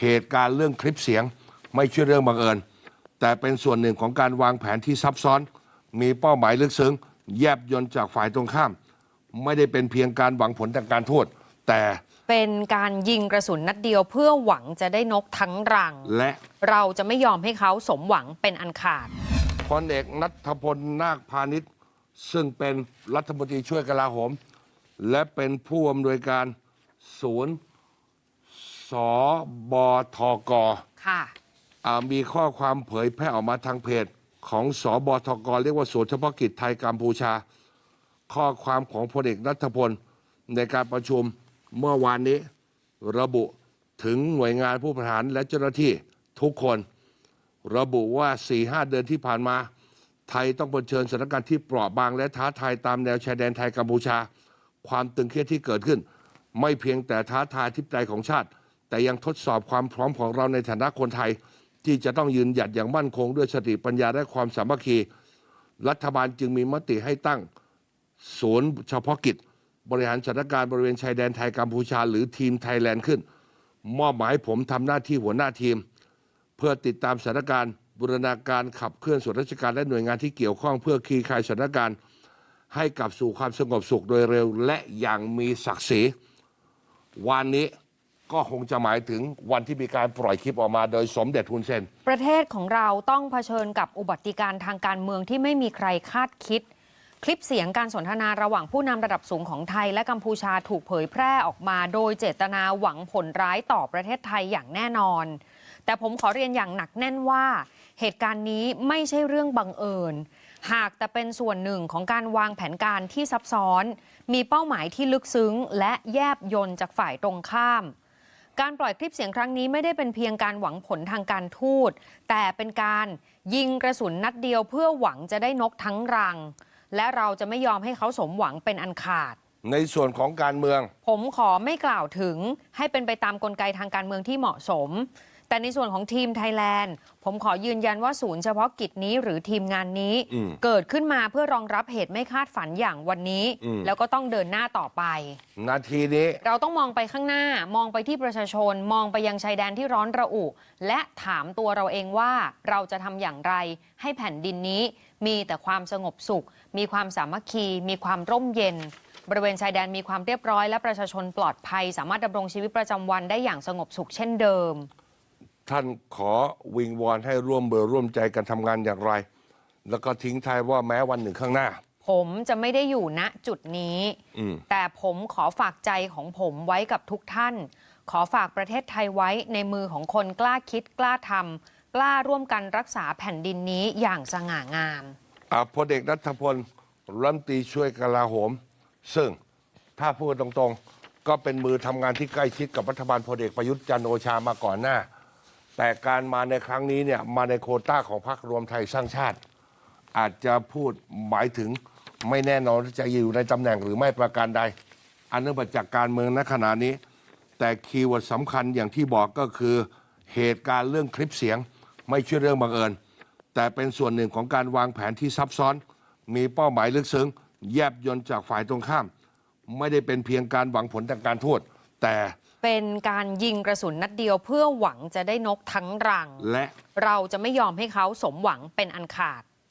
เหตุการณ์เรื่องคลิปเสียง ไม่ใช่เรื่องบังเอิญ แต่เป็นส่วนหนึ่งของการวางแผนที่ซับซ้อน มีเป้าหมายลึกซึ้ง แยบยนต์จากฝ่ายตรงข้าม ไม่ได้เป็นเพียงการหวังผลทางการโทษแต่เป็นการยิงกระสุนนัดเดียวเพื่อหวังจะได้นกทั้งรัง และเราจะไม่ยอมให้เขาสมหวังเป็นอันขาดพลเอกนัทพลนาคพาณิชย์ ซึ่งเป็นรัฐมนตรีช่วยกลาโหม และเป็นผู้อำนวยการศูนย์ สบทกค่ะ อ่ามีข้อความเผยแพร่ออกมาทางเพจ ของสบทกเรียกว่าศูนย์เฉพาะกิจไทยกัมพูชา ข้อความของพลเอกนัทพล ในการประชุมเมื่อวานนี้ ระบุถึงหน่วยงานผู้บริหารและเจ้าหน้าที่ทุกคน ระบุว่า 4-5 เดือนที่ผ่านมา ไทยต้องเผชิญสถานการณ์ที่เปราะบางและท้าทายตามแนวชายแดนไทยกัมพูชา ความตึงเครียดที่เกิดขึ้น ไม่เพียงแต่ท้าทายทิพย์ใจของชาติ แต่ยังทดสอบความพร้อมของเราในฐานะคนไทย ที่จะต้องยืนหยัดอย่างมั่นคงด้วยสติปัญญาและความสามัคคี รัฐบาลจึงมีมติให้ตั้งศูนย์เฉพาะกิจ บริหารสถานการณ์บริเวณชายแดนไทยกัมพูชา หรือทีมไทยแลนด์ขึ้น มอบหมายให้ผมทำหน้าที่หัวหน้าทีม เพื่อติดตามสถานการณ์บูรณาการขับเคลื่อนส่วนราชการและหน่วยงานที่เกี่ยวข้องเพื่อคลี่คลายสถานการณ์ให้กลับสู่ความสงบสุขโดยเร็ว และอย่างมีศักดิ์ศรีวันนี้ ก็คงจะหมายถึงวันที่มีการปล่อยคลิปออกมาโดยสมเด็จฮุนเซน ประเทศของเราต้องเผชิญกับอุบัติการณ์ทางการเมืองที่ไม่มีใครคาดคิด คลิปเสียงการสนทนาระหว่างผู้นำระดับสูงของไทยและกัมพูชาถูกเผยแพร่ออกมา โดยเจตนาหวังผลร้ายต่อประเทศไทยอย่างแน่นอน แต่ผมขอเรียนอย่างหนักแน่นว่า เหตุการณ์นี้ไม่ใช่เรื่องบังเอิญ หากแต่เป็นส่วนหนึ่งของการวางแผนการที่ซับซ้อน มีเป้าหมายที่ลึกซึ้ง และแยบยนต์จากฝ่ายตรงข้าม การปล่อยคลิปเสียงครั้งนี้ไม่ได้เป็นเพียงการหวังผลทางการทูต แต่เป็นการยิงกระสุนนัดเดียวเพื่อหวังจะได้นกทั้งรัง และเราจะไม่ยอมให้เขาสมหวังเป็นอันขาด ในส่วนของการเมือง ผมขอไม่กล่าวถึงให้เป็นไปตามกลไกทางการเมืองที่เหมาะสม แต่ในส่วนของทีมไทยแลนด์ ผมขอยืนยันว่าศูนย์เฉพาะกิจนี้หรือทีมงานนี้ อืม เกิดขึ้นมาเพื่อรองรับเหตุไม่คาดฝันอย่างวันนี้ อืม แล้วก็ต้องเดินหน้าต่อไป นาทีนี้ เราต้องมองไปข้างหน้ามองไปที่ประชาชน มองไปยังชายแดนที่ร้อนระอุ และถามตัวเราเองว่าเราจะทำอย่างไร ให้แผ่นดินนี้ มีแต่ความสงบสุข มีความสามัคคี มีความร่มเย็น บริเวณชายแดนมีความเรียบร้อยและประชาชนปลอดภัย สามารถดำรงชีวิตประจำวันได้อย่างสงบสุขเช่นเดิม ท่านขอวิงวอนให้ร่วมเบอร์ร่วมใจกันทำงานอย่างไร แล้วก็ทิ้งท้ายว่าแม้วันหนึ่งข้างหน้า ผมจะไม่ได้อยู่ณจุดนี้ อืม แต่ผมขอฝากใจของผมไว้กับทุกท่าน ขอฝากประเทศไทยไว้ในมือของคนกล้าคิดกล้าทำกล้าร่วมกันรักษาแผ่นดินนี้อย่างสง่างาม อ่าพลเอกนัทพลรัฐมนตรีช่วยกลาโหม ซึ่งถ้าพูดตรงๆ ก็เป็นมือทำงานที่ใกล้ชิดกับรัฐบาลพลเอกประยุทธ์จันทร์โอชามาก่อนหน้า แต่การมาในครั้งนี้เนี่ยมาในโควต้าของพรรครวมไทยสร้างชาติ อาจจะพูดหมายถึงไม่แน่นอนว่าจะอยู่ในตำแหน่งหรือไม่ประการใด อันเนื่องมาจากการเมืองณขณะนี้ แต่คีย์เวิร์ดสำคัญอย่างที่บอกก็คือเหตุการณ์เรื่องคลิปเสียง ไม่ใช่เรื่องบังเอิญ แต่เป็นส่วนหนึ่งของการวางแผนที่ซับซ้อน มีเป้าหมายลึกซึ้ง แยบยนต์จากฝ่ายตรงข้าม ไม่ได้เป็นเพียงการหวังผลทางการโทษแต่ เป็นการยิงกระสุนนัดเดียวเพื่อหวังจะได้นกทั้งรังและเราจะไม่ยอมให้เขาสมหวังเป็นอันขาด